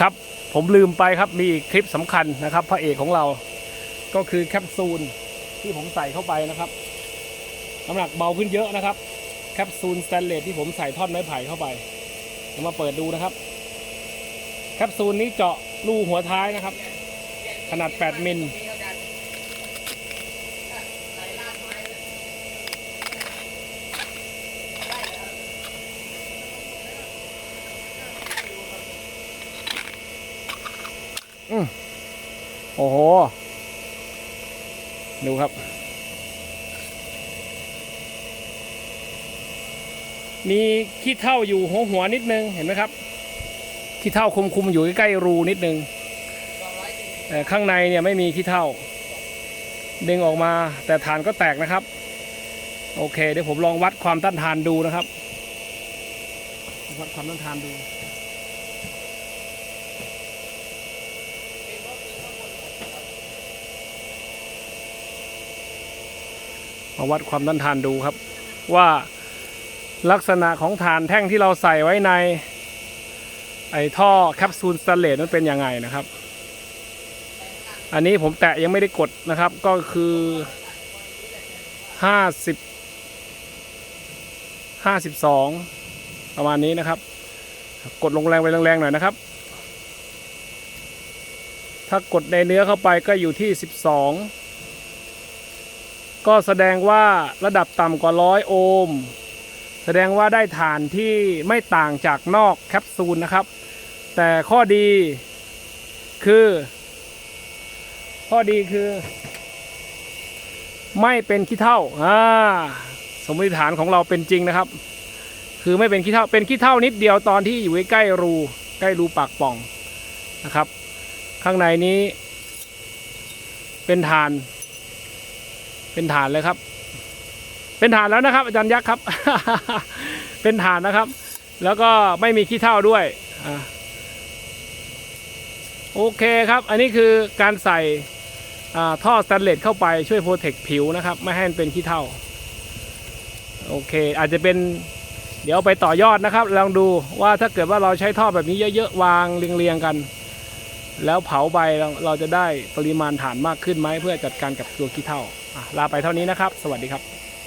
ครับผมลืมไปครับมีคลิปสำคัญนะครับ พระเอกของเราก็คือแคปซูลที่ผมใส่เข้าไปนะครับน้ำหนักเบาขึ้นเยอะนะครับแคปซูลสแตนเลสที่ผมใส่ท่อนไม้ไผ่เข้าไปเรามาเปิดดูนะครับ แคปซูลนี้เจาะรูหัวท้ายนะครับ ขนาด 8 มิล โอ้โห ดูครับ มีขี้เท่าอยู่หัวหัวนิดนึง เห็นไหมครับ ขี้เท่าคุมคุมอยู่ใกล้ๆรูนิดนึงแต่ข้างในเนี่ยไม่มีขี้เท่า ดึงออกมาแต่ฐานก็แตกนะครับ โอเค เดี๋ยวผมลองวัดความต้านทานดูนะครับ วัดความต้านทานดู มาวัดความต้านทานดูครับ ว่าลักษณะของฐานแท่งที่เราใส่ไว้ใน ไอ้ท่อแคปซูลสแตนเลสนั้นเป็นยังไงนะครับ อันนี้ผมแตะยังไม่ได้กดนะครับก็คือห้าสิบห้าสิบสองประมาณนี้นะครับ กดลงแรงไปแรงๆหน่อยนะครับ ถ้ากดในเนื้อเข้าไปก็อยู่ที่สิบสอง ก็แสดงว่าระดับต่ำกว่าร้อยโอห์มแสดงว่าได้ฐานที่ไม่ต่างจากนอกแคปซูลนะครับ แต่ข้อดีคือ ข้อดีคือ ไม่เป็นขี้เท่าอ่าสมมติฐานของเราเป็นจริงนะครับ คือไม่เป็นขี้เท่าเป็นขี้เท่านิดเดียวตอนที่อยู่ใกล้รูใกล้รูปากป่องนะครับ ข้างในนี้เป็นฐาน เป็นฐานเลยครับ เป็นฐานแล้วนะครับ อาจารย์ยักษ์ครับ เป็นฐานนะครับ แล้วก็ไม่มีขี้เท่าด้วยอโอเคครับ อันนี้คือการใส่ท่อสแตนเลสเข้าไปช่วยโปรเทคผิวนะครับ ไม่ให้มันเป็นขี้เท่าโอเค อาจจะเป็นเดี๋ยวไปต่อยอดนะครับ ลองดูว่าถ้าเกิดว่าเราใช้ท่อแบบนี้เยอะๆ วางเรียงๆกัน แล้วเผาใบเราเราจะได้ปริมาณฐานมากขึ้นไหมเพื่อจัดการกับตัวขี้เท่าลาไปเท่านี้นะครับ สวัสดีครับ